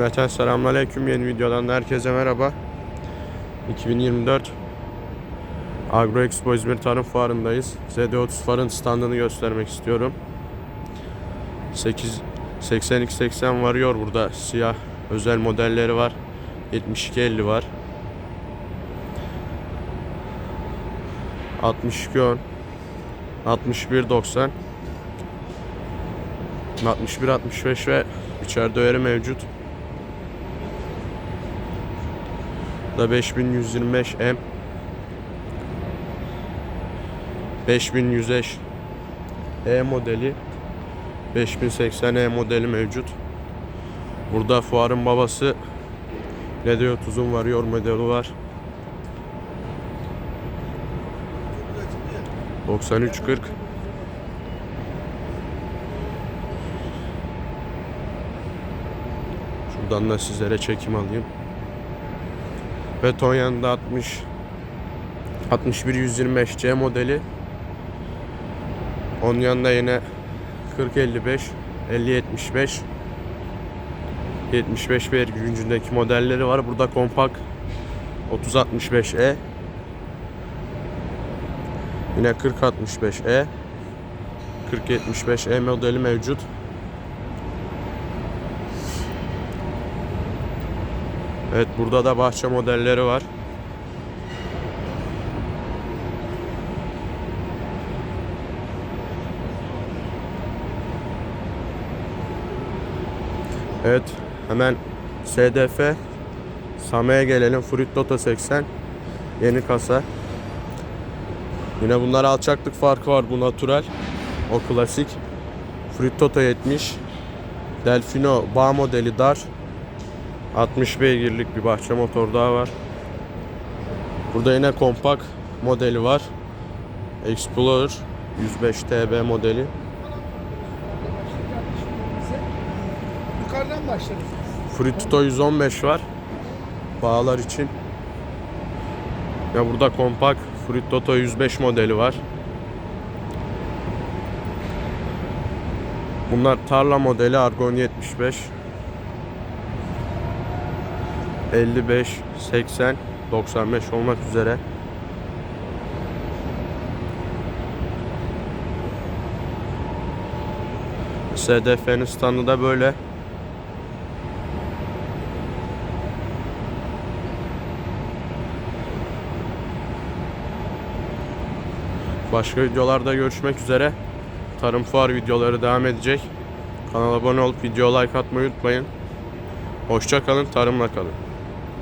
Meten selamünaleyküm. Yeni videodan da herkese merhaba. 2024 Agro Expo İzmir Tarım Fuarı'ndayız. ZD30 Far'ın standını göstermek istiyorum. 8 80x80 varıyor burada. Siyah özel modelleri var. 7250 var. 62 10 61 90 61 65 ve içeride öğeri mevcut da 5125 M 5105 E modeli 5080 E modeli mevcut. Burada fuarın babası Ledeo Tuzun varıyor modeli var. 9340 Şuradan da sizlere çekim alayım. Ve Tonyan'da 60 61 125 C modeli. Onun yanında yine 40 55 50 75 75 vergi gücündeki modelleri var. Burada kompakt 30 65 E Yine 40 65 E 40 75 E modeli mevcut. Evet burada da bahçe modelleri var. Evet hemen SDF Same'ye gelelim. Fruit Dota 80 yeni kasa. Yine bunlar alçaklık farkı var bu natural. O klasik. Fruit Toto 70. Delfino bağ modeli dar. 60 beygirlik bir bahçe motor daha var. Burada yine kompakt modeli var. Explorer 105 TB modeli. Yukarıdan başlarız. Frituto 115 var. Bağlar için. Ya burada kompakt Frituto 105 modeli var. Bunlar tarla modeli Argon 75. 55, 80, 95 olmak üzere. SDF'nin standı da böyle. Başka videolarda görüşmek üzere. Tarım fuar videoları devam edecek. Kanala abone olup video like atmayı unutmayın. Hoşça kalın, tarımla kalın.